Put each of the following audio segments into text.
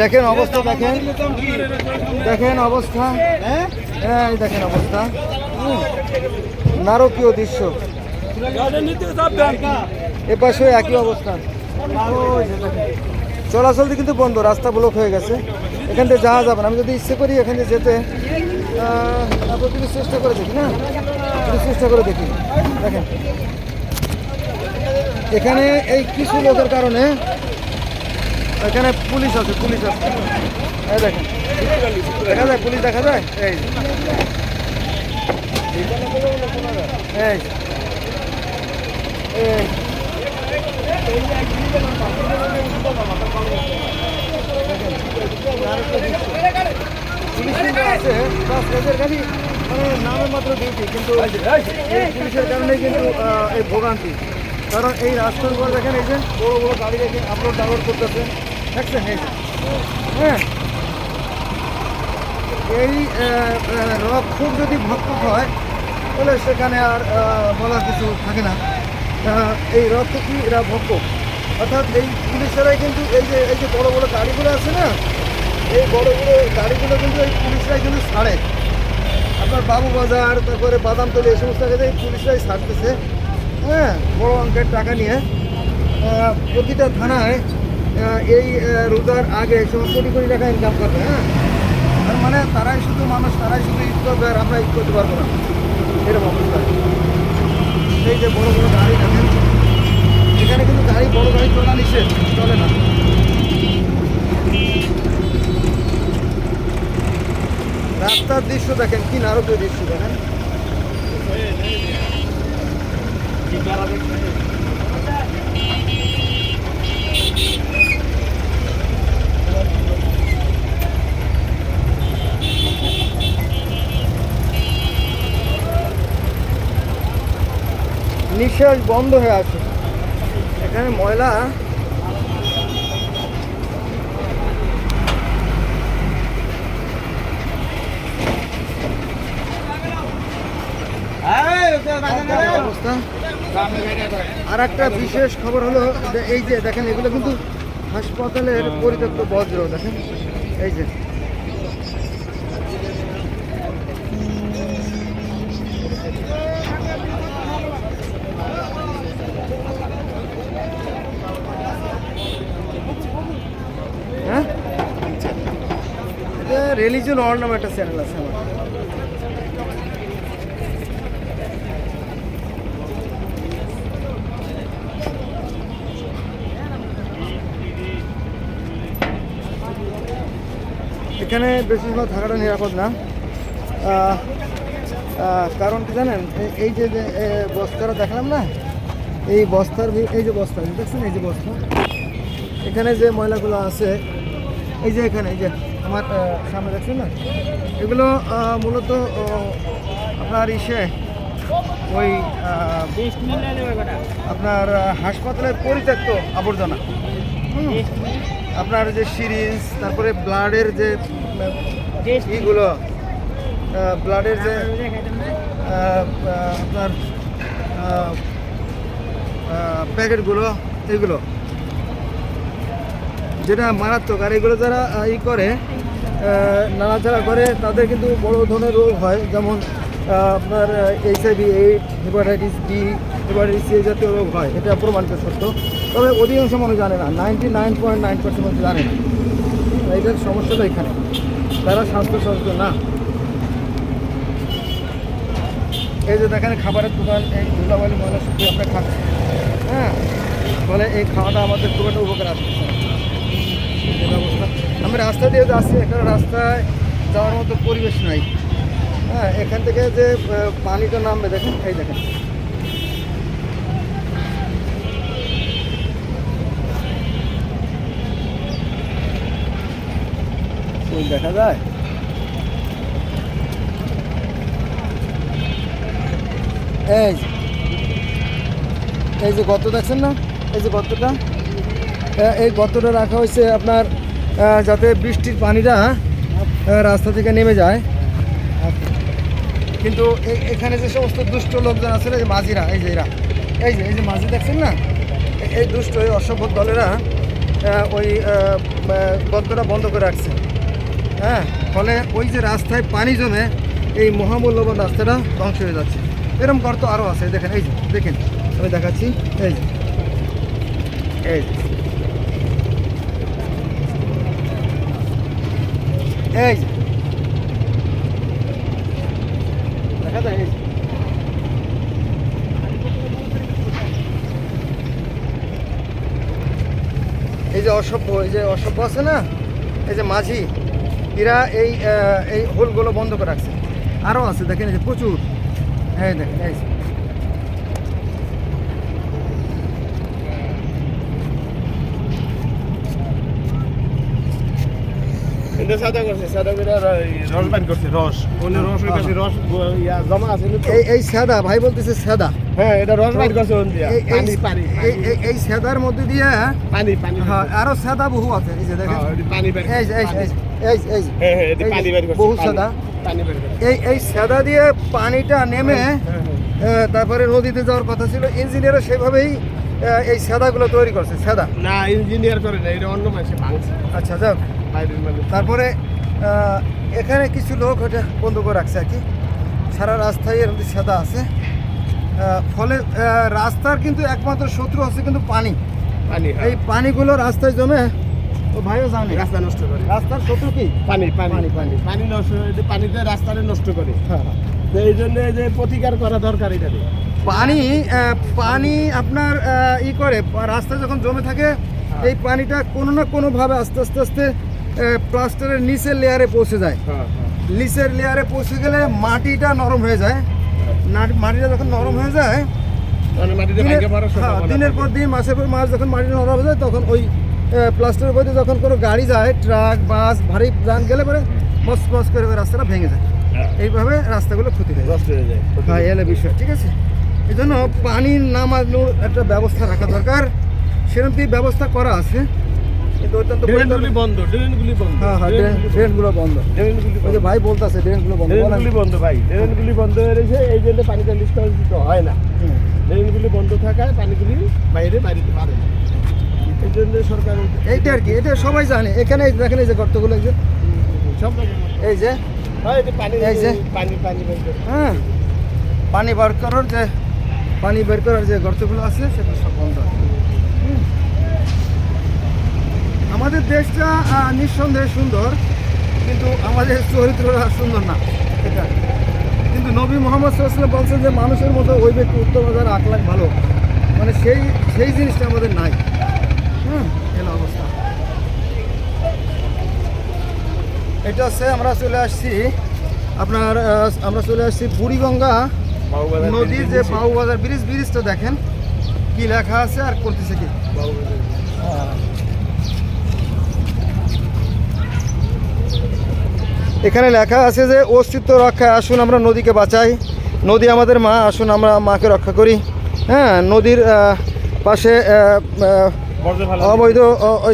দেখেন অবস্থা, দেখেন। দেখেন অবস্থা। হ্যাঁ? এই দেখেন অবস্থা। নারকীয় দৃশ্য। এ পাশে একই অবস্থা। চলাচল কিন্তু বন্ধ, রাস্তা ব্লক হয়ে গেছে। এখান থেকে যাওয়া যাবে না। আমি যদি ইচ্ছে করি এখান থেকে যেতে তারপর চেষ্টা করে দেখি, না? চেষ্টা করে দেখি। দেখেন। এখানে এই কিছু লোকের কারণে এখানে পুলিশ আছে পুলিশ আছে। এই দেখেন। দেখা যায় পুলিশ দেখা যায়? এই এই পুলিশ কিন্তু আছে বাস এদের খালি মানে নামে মাত্র ডিউটি কিন্তু পুলিশের কারণে কিন্তু এই ভোগান্তি। কারণ এই রাস্তার উপর দেখেন এই যে বড় বড় গাড়ি দেখে আপলোড ডাউনলোড করতেছে এই হ্যাঁ। এই যদি ভক্ত হয়, তাহলে সেখানে আর বলার কিছু থাকে না। এই রথ কি এরা ভক্ত অর্থাৎ এই পুলিশেরাই কিন্তু এই যে এই যে বড় বড় গাড়িগুলো আছে না, এই বড় বড় গাড়িগুলো কিন্তু এই পুলিশরাই কিন্তু ছাড়ে। আপনার বাবু বাজার, তারপরে বাদামতলি এই সমস্ত জায়গাতে এই পুলিশরাই ছাড়তেছে। হ্যাঁ বড় অঙ্কের টাকা নিয়ে। প্রতিটা থানায় এই রোজার আগে সব কোটি কোটি টাকা ইনকাম করবে হ্যাঁ তার মানে তারাই শুধু মানুষ তারাই শুধু ঈদ করবে আর আমরা ঈদ করতে পারব না এরকম অবস্থা এই যে বড় বড় গাড়ি দেখেন এখানে কিন্তু গাড়ি বড় গাড়ি চলা নিষেধ চলে না রাস্তার দৃশ্য দেখেন কি নারকীয় দৃশ্য দেখেন নিঃশ্বাস বন্ধ হয়ে আছে। এখানে ময়লা অবস্থা। আর একটা বিশেষ খবর হলো এই যে দেখেন, এগুলো কিন্তু হাসপাতালের পরিত্যক্ত বজ্র, দেখেন। এই যে রিলিজন অল নামে একটা চ্যানেল আছে আমার। এখানে বেশি বেশিরভাগ থাকাটা নিরাপদ না। কারণ কি জানেন এই- যে বস্তাটা দেখলাম না? এই বস্তার এই যে বস্তা, দেখছেন? এই যে বস্তা। এখানে যে ময়লাগুলো আছে, এই যে এখানে, এই যে আমার সামনে দেখছেন না? এগুলো মূলত আপনার ইসে, ওই আপনার হাসপাতালের পরিত্যক্ত আবর্জনা। আপনার যে সিরিজ তারপরে ব্লাডের যে ইগুলো ব্লাডের যে আপনার প্যাকেটগুলো, এগুলো। যেটা মারাত্মক, আর এগুলো যারা ই করে নাড়াচাড়া করে, তাদের কিন্তু বড় ধরনের রোগ হয়, যেমন আপনার HIV AIDS hepatitis B hepatitis C জাতীয় রোগ হয়, এটা প্রমাণিত সত্য। তবে অধিকাংশ মানুষ জানে না ninety nine point nine percent মানুষ জানে না। এইটার সমস্যাটা এখানে। তারা স্বাস্থ্য সচেতন না। এই যে দেখেন, খাবারের দোকান, এই ধুলাবালি ময়লা শুধু আমরা খাচ্ছি হ্যাঁ? ফলে এই খাওয়াটা আমাদের খুব একটা উপকার আসতেছে না। আমি রাস্তা দিয়ে যাচ্ছি এখানে রাস্তায় যাওয়ার মতো পরিবেশ নাই। হ্যাঁ এখান থেকে যে পানিটা নামবে দেখেন এই দেখেন। দেখা যায়? এই। এই যে গর্ত দেখছেন না? এই যে গর্তটা? আহ, এই গর্তটা রাখা হয়েছে আপনার যাতে বৃষ্টির পানিটা রাস্তা থেকে নেমে যায়। কিন্তু এখানে যে সমস্ত দুষ্ট লোকজন আছে এই মাঝিরা এই যে এরা এই যে এই যে মাঝি দেখছেন না? এই দুষ্ট এই অসভ্য দলেরা ওই আহ, বন্ধ করে রাখছে। হ্যাঁ ফলে ওই যে রাস্তায় পানি জমে এই মহামূল্যবান রাস্তাটা ধ্বংস হয়ে যাচ্ছে। এরকম গর্ত আরও আছে দেখেন এই যে দেখেন আমি দেখাচ্ছি এই যে এই যে। এই দেখা যায়, এই যে। অসভ্য, এই যে অসভ্য আছে না? এই যে মাঝি, এরা এই এই হোলগুলো বন্ধ করে রাখছে। আরও আছে, দেখেন এই যে প্রচুর। হ্যাঁ দেখেন, এই এটা সাদা করছে সাদা করে এই রস বাইর করছে রস ওনে রস রস ইয়া জমা আছে এই এই সাদা ভাই বলতেছে সাদা হ্যাঁ এটা রস বাইর করছে ওন দিয়া এই- পানি পানি এই এই- এই সাদার মধ্যে দিয়ে পানি পানি হ্যাঁ আরও সাদা বহু আছে এই যে দেখেন। হ্যাঁ, পানি বের এই এই এই এই যে, এই যে। হ্যাঁ হ্যাঁ এটা পানি বের করছে বহু সাদা পানি বের এই এই সাদা দিয়ে পানিটা নেমে। তারপরে নদীতে যাওয়ার কথা ছিল ইঞ্জিনিয়ারও সেভাবেই এই সাদাগুলো তৈরি করছে সাদা না ইঞ্জিনিয়ার করে না এটা অন্য মানুষে ভাঙছে। আচ্ছা যাক। মানুষ তারপরে এখানে কিছু লোক ওটা বন্ধ করে রাখছে আর কি। সারা রাস্তায় এর মধ্যে সাদা আছে। ফলে রাস্তার কিন্তু একমাত্র শত্রু আছে কিন্তু পানি। পানি হ্যাঁ। এই পানিগুলো রাস্তায় জমে ও ভাইও জানে। রাস্তা নষ্ট করে। রাস্তার শত্রু কি? পানি পানি। পানি, পানি। পানি নষ্ট এটা পানিতে রাস্তাটা নষ্ট করে। হ্যাঁ এই জন্য যে প্রতিকার করা দরকার এটা পানি পানি আপনার ই করে রাস্তায় যখন জমে থাকে এই পানিটা কোনো না কোনোভাবে আস্তে আস্তে আস্তে প্লাস্টারের নিচের লেয়ারে পৌঁছে যায়। হ্যাঁ হ্যাঁ। নিচের লেয়ারে পৌঁছে গেলে মাটিটা নরম হয়ে যায়। মাটিটা যখন নরম হয়ে যায় দিনের হ্যাঁ, পর দিন মাসের পর মাস যখন মাটি নরম হয়ে যায় তখন ওই প্লাস্টারের মধ্যে যখন কোনো গাড়ি যায় ট্রাক বাস ভারী যান গেলে পরে মস মস করে রাস্তাটা ভেঙে যায়। হ্যাঁ, এইভাবে রাস্তাগুলো ক্ষতি হয়ে যায়। হয়ে যায় হ্যাঁ এলে বিষয় ঠিক আছে? এই জন্য পানির নামানোর একটা ব্যবস্থা রাখা দরকার। সেরকম ব্যবস্থা করা আছে। কিন্তু অত্যন্ত ড্রেনগুলি বন্ধ ড্রেনগুলি বন্ধ হ্যাঁ হ্যাঁ ড্রেনগুলো বন্ধ। ড্রেনগুলি ওই যে ভাই বলতেছে ড্রেনগুলো বন্ধ। ড্রেনগুলি বন্ধ ভাই ড্রেনগুলি বন্ধ হয়ে রয়েছে এই জন্য পানিটা হয় না। ড্রেনগুলি বন্ধ থাকায় পানিগুলি বাইরে বাড়িতে পারে না। এই জন্য সরকার এইটা আর কি এটা সবাই জানে। এখানে দেখেন এই যে গর্তগুলো এই যে। সব এই যে। হয় এই যে। পানি পানি বের হ্যাঁ। পানি বার করার যে পানি বের করার যে গর্তগুলো আছে সেটা সব বন্ধ হুম। আমাদের দেশটা নিঃসন্দেহে সুন্দর কিন্তু আমাদের চরিত্রটা সুন্দর না এটা। কিন্তু নবী মোহাম্মদ সাল্লাম বলছেন যে মানুষের মতো ওই ব্যক্তি উত্তম হাজার আট লাখ ভালো। মানে সেই সেই জিনিসটা আমাদের নাই। হুম এলো অবস্থা। এটা হচ্ছে আমরা চলে আসছি আপনার আমরা চলে আসছি বুড়িগঙ্গা নদীর যে বাউবাজার ব্রিজ ব্রিজটা দেখেন কি লেখা আছে আর করতেছে কি? বাবুবাজার এখানে লেখা আছে যে অস্তিত্ব রক্ষায় আসুন আমরা নদীকে বাঁচাই। নদী আমাদের মা আসুন আমরা মাকে রক্ষা করি। হ্যাঁ নদীর পাশে অবৈধ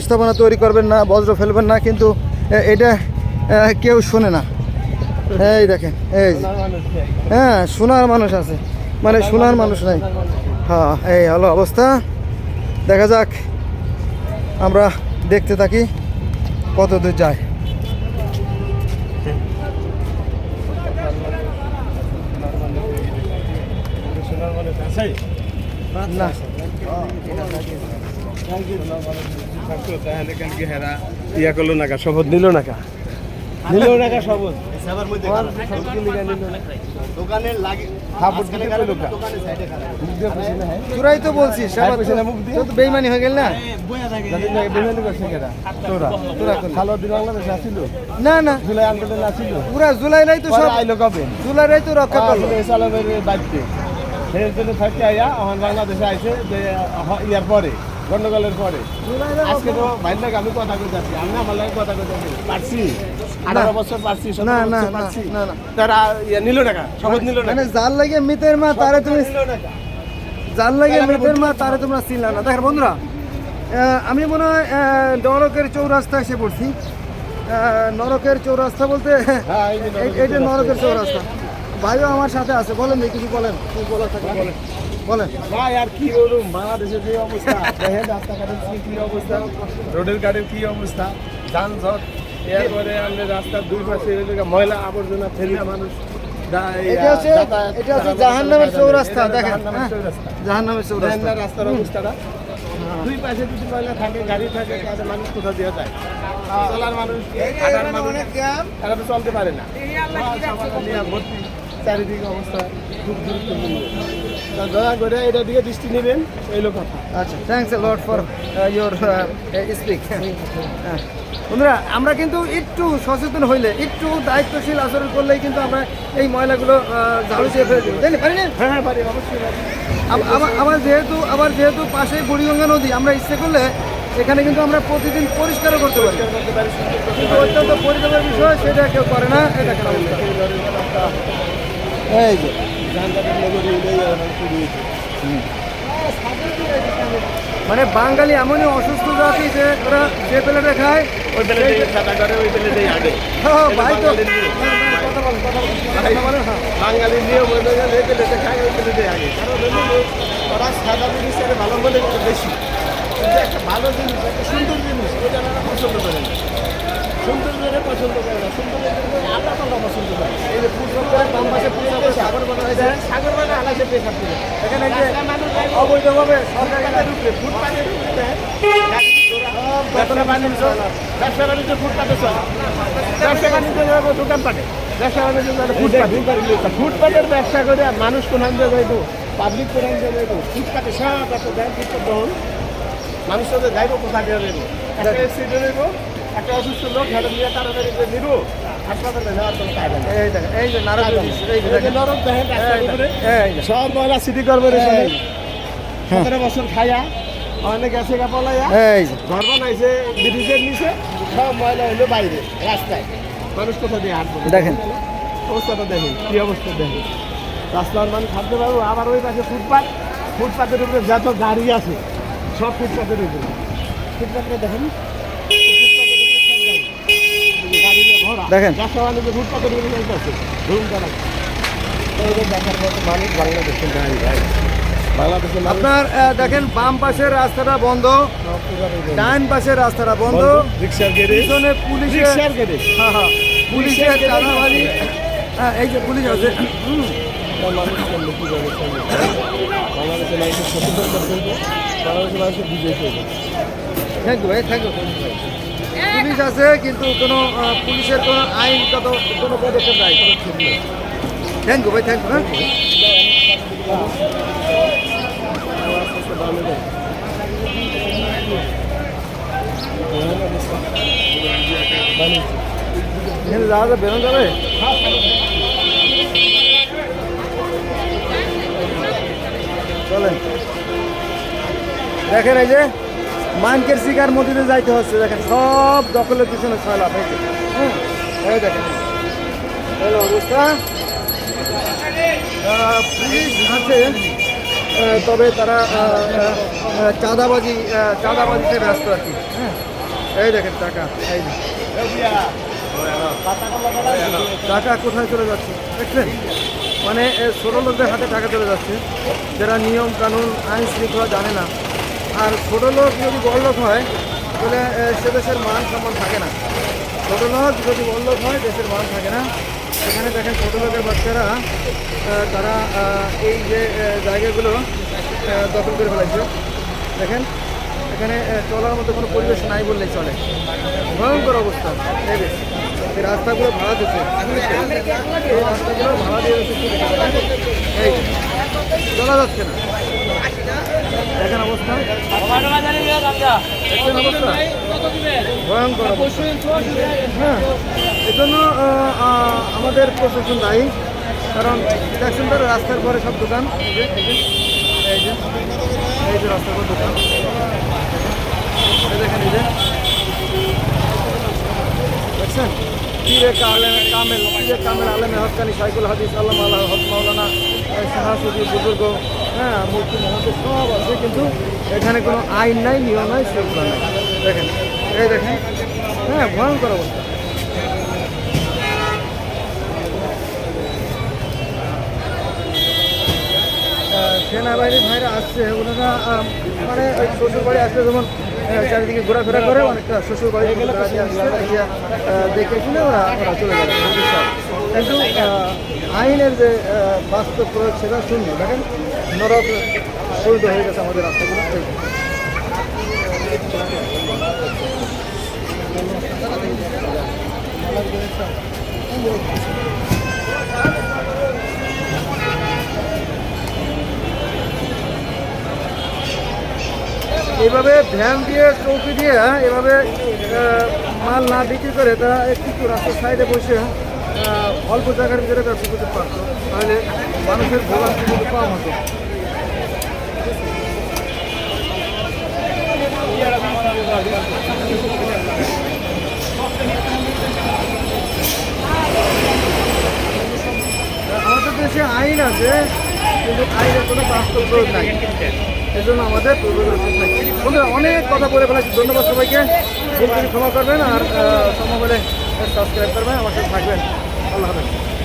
স্থাপনা তৈরি করবেন না বজ্র ফেলবেন না কিন্তু এটা কেউ শোনে না। এই দেখেন এই যে। সোনার মানুষ হ্যাঁ শোনার মানুষ আছে। মানে শোনার মানুষ নাই। সোনার মানুষ চাই। হ্যাঁ এই হলো অবস্থা। দেখা যাক আমরা দেখতে থাকি কত দূর যায়। না। ইয়া করল শপথ নিল না কা নিল না কা শপথ হ্যাঁ? তোরাই তো বলছিস হ্যাঁ, বেইমানি হয়ে গেল না? নাকি না না। জুলাই জুলাই নাই তো সব। পরে আইলো কবে? জুলাইরাই তো রক্ষা করল। সালামের জন্য থাকতে আইয়া এখন বাংলাদেশে আইছে যে ইয়ার পরে গন্ডগোলের পরে। আজকে তো ভাইয়ের লাগে আমি কথা কইতে আছি আমি আমার লাগে কথা কইতে আছি পারছি আঠারো বছর পারছি না, না, না, পারছি। তারা ইয়া নিল টাকা শপথ নিল মানে টাকা যার লাগে মিতের মা তারে তুমি যার লাগে মিতের মা তারে তোমরা চিনলা না। দেখেন বন্ধুরা আমি মনে হয় নরকের চৌরাস্তা এসে পড়ছি। নরকের চৌরাস্তা বলতে হ্যাঁ, এইটা নরকের চৌরাস্তা। ভাইও আমার সাথে আছে বলেন দেখি কিছু বলেন। কি বলার থাকে? বলেন। বলেন। ভাই আর কি বলুন বাংলাদেশের যে অবস্থা? দেখেন রাস্তাঘাটের কি কি অবস্থা? রোডের ঘাটের কি অবস্থা? যানজট এরপরে আমাদের রাস্তার দুই পাশে ময়লা আবর্জনা ফেলে মানুষ এটা হচ্ছে এটা হচ্ছে জাহান্নামের রাস্তা চৌরাস্তা এটা দেখেন। জাহান্নামের হ্যাঁ, চৌরাস্তা। জাহান্নামের দেখেন চৌরাস্তা। না রাস্তার অবস্থাটা? দুই পাশে যদি ময়লা থাকে গাড়ি থাকে তাহলে মানুষ কোথাও দিয়ে যায়? চলার মানুষ তারা চলতে পারে না। ভর্তি। চারিদিকে অবস্থা খুব গুরুত্বপূর্ণ। তা দয়া করে দিকে দৃষ্টি নেবেন এই কথা আচ্ছা thanks a lot for your speak. বন্ধুরা আমরা কিন্তু একটু সচেতন হইলে একটু দায়িত্বশীল আচরণ করলেই কিন্তু আমরা এই ময়লাগুলো ঝাড়ু দিয়ে ফেলে দেবো। তাই না? পারি না? হ্যাঁ হ্যাঁ পারি অবশ্যই আবার যেহেতু আবার যেহেতু পাশেই বুড়িগঙ্গা নদী আমরা ইচ্ছে করলে এখানে কিন্তু আমরা প্রতিদিন পরিষ্কারও করতে পারি। পরিষ্কার করতে পারি কিন্তু অত্যন্ত পরিতাপের বিষয় সেটা কেউ করে না এটা এই যে। মানে বাঙালি এমনই অসুস্থ জাতি যে ওরা যে প্লেটে খায় ওই বেলেতেই সাদা করে ওই আগে। হ্যাঁ, ভাই তো বাঙালির নিয়ম। হ্যাঁ, হ্যাঁ, কথা বলেন, কথা বলেন, হ্যাঁ। হলো যে খায় ওই আগে। কারণ ওরা সাদা জিনিসের ভালো বলে একটু বেশি। একটা ভালো জিনিস একটা সুন্দর জিনিস ওরা পছন্দ করে না সুন্দর করে পছন্দ করে না সুন্দর আমরা তোমরা পছন্দ করি। এই যে ফুটবল করে বাম পাশে পুরো সাগর বানা হয়েছে। সাগর আলাদা পেশাব করে এখানে এই যে অবৈধভাবে সরকারি ফুটপাতে ঢুকলে ফুটপাতে ঢুকলে ব্যবসা বাণিজ্য ব্যবসা বাণিজ্য ফুটপাতে চলে। ব্যবসা বাণিজ্য যাব দোকানপাটে ব্যবসা বাণিজ্য যাব ফুটপাতে। ফুটপাতের ব্যবসা করে মানুষ কোন যাইব পাবলিক কোন দিয়ে যাইব ফুটপাতে সব একটা ব্যাংক দহন মানুষ সাথে যাইব কোথা দিয়ে যাইব একটা অ্যাক্সিডেন্ট হইব একটা অসুস্থ লোক হেঁটে নিয়ে তাড়াতাড়ি করে নিব। হাসপাতালে নেওয়ার কোনো নেই। এই দেখেন এই যে নারকেল এই যে। নরম দেখেন রাস্তার উপরে। সব ময়লা সিটি কর্পোরেশনে। সতেরো বছর খাইয়া অনেক গেছে গা পলাইয়া এই ঘর বানাইছে ব্রিজের নিচে সব ময়লা হইল বাইরে রাস্তায়। মানুষ কোথা দিয়ে হাঁটবো দেখেন। অবস্থাটা দেখেন কি অবস্থা দেখেন। রাস্তার মানুষ হাঁটতে পারব আবার ওই পাশে ফুটপাত। ফুটপাতের উপরে যত গাড়ি আছে সব ফুটপাতের উপরে। ফুটপাতটা দেখেন ফুটপাতের উপরে সব গাড়ি। গাড়ি দিয়ে ভরা। দেখেন। রাস্তা বাণিজ্য ফুটপাতের উপরে চলতেছে ধুম তারা এইটা দেখার মতো মানুষ বাংলাদেশের নাই ভাই বাংলাদেশের মানুষ আপনার দেখেন বাম পাশের রাস্তাটা বন্ধ। ডান পাশের রাস্তাটা বন্ধ। পিছনে পুলিশের হ্যাঁ, হ্যাঁ, পুলিশের হ্যাঁ এই যে পুলিশ আছে। বাংলাদেশের মানুষের সচেতন করতে হবে বাংলাদেশের মানুষের বিজয় করবে। Thank you thank you police আছে, কিন্তু কোনো পুলিশের কোনো আইনগত কোনো পদক্ষেপ নাই থ্যাংক ইউ ভাই থ্যাংক ইউ হ্যাঁ? যাওয়া বেরোনো যাবে? চলেন। দেখেন এই যে মানকের শিকার মধ্যে যাইতে হচ্ছে, দেখেন সব দখলের পিছনে ছয়লাভ হয়েছে। হ্যাঁ দেখেন। অবস্থা? পুলিশ আছে তবে তারা চাঁদাবাজি চাঁদাবাজিতে ব্যস্ত আর কি। হ্যাঁ এই দেখেন টাকা, এই টাকা কোথায় চলে যাচ্ছে? দেখছেন মানে ছোটো লোকদের হাতে টাকা চলে যাচ্ছে। যারা নিয়ম কানুন আইন শৃঙ্খলা জানে না আর ছোটো লোক যদি বড় হয়, তাহলে সে দেশের মান সম্মান থাকে না। ছোটো লোক যদি বড় হয়, দেশের মান থাকে না। এখানে দেখেন ছোটো লোকের বাচ্চারা তারা এই যে জায়গাগুলো দখল করে ফেলেছে। দেখেন, এখানে চলার মতো কোনো পরিবেশ নাই বললেই চলে। ভয়ঙ্কর অবস্থা। এই রাস্তাগুলো ভাড়া দিচ্ছে রাস্তাগুলো ভাড়া দিয়ে চলা যাচ্ছে না। দেখেন অবস্থা। ভয়ঙ্কর হ্যাঁ এজন্য আমাদের প্রশাসন দায়ী। কারণ দেখছেন তো রাস্তার পরে সব দোকান। এই যে এই যে রাস্তার পর দোকান। দেখেন এই যে। দেখছেন? পীরে কালে কামেল পীরে কামেল আলমে হকানি সাইকুল হাদিস আল্লাহ আল্লাহ হক মাওলানা শাহাসুদি বুজুর্গ হ্যাঁ মূর্তি মহাতে সব আছে কিন্তু এখানে কোনো আইন নাই নিয়ম নাই শৃঙ্খলা নাই। দেখেন এই দেখেন হ্যাঁ ভয়ঙ্কর অবস্থা। আহ, সেনাবাহিনী ভাইরা আসছে ওনারা মানে ওই শ্বশুর আসলে যেমন চারিদিকে ঘোরাফেরা করে অনেকটা শ্বশুর দেখে শুনে ওরা ওরা চলে যাবে কিন্তু আইনের যে বাস্তব প্রয়োগ সেটা শূন্য। দেখেন, নরক পরিণত হয়ে গেছে আমাদের রাস্তাগুলো। এই। এইভাবে ভ্যান দিয়ে চৌকি দিয়ে, এভাবে মাল না বিক্রি করে তারা একটু রাস্তার সাইডে বসে অল্প জায়গার ভিতরে ব্যবসা করতে পারতো। তাহলে মানুষের ভোগান্তি কিন্তু কম হতো। আমাদের দেশে আইন আছে, কিন্তু আইনের কোনো বাস্তব নাই। এজন্য আমাদের বন্ধুরা অনেক কথা বলে ফেলেছি। ধন্যবাদ সবাইকে। ভুল ক্ষমা করবেন আর সম্ভব হলে সাবস্ক্রাইব করবেন, আমার সাথে থাকবেন। আল্লাহ হাফেজ।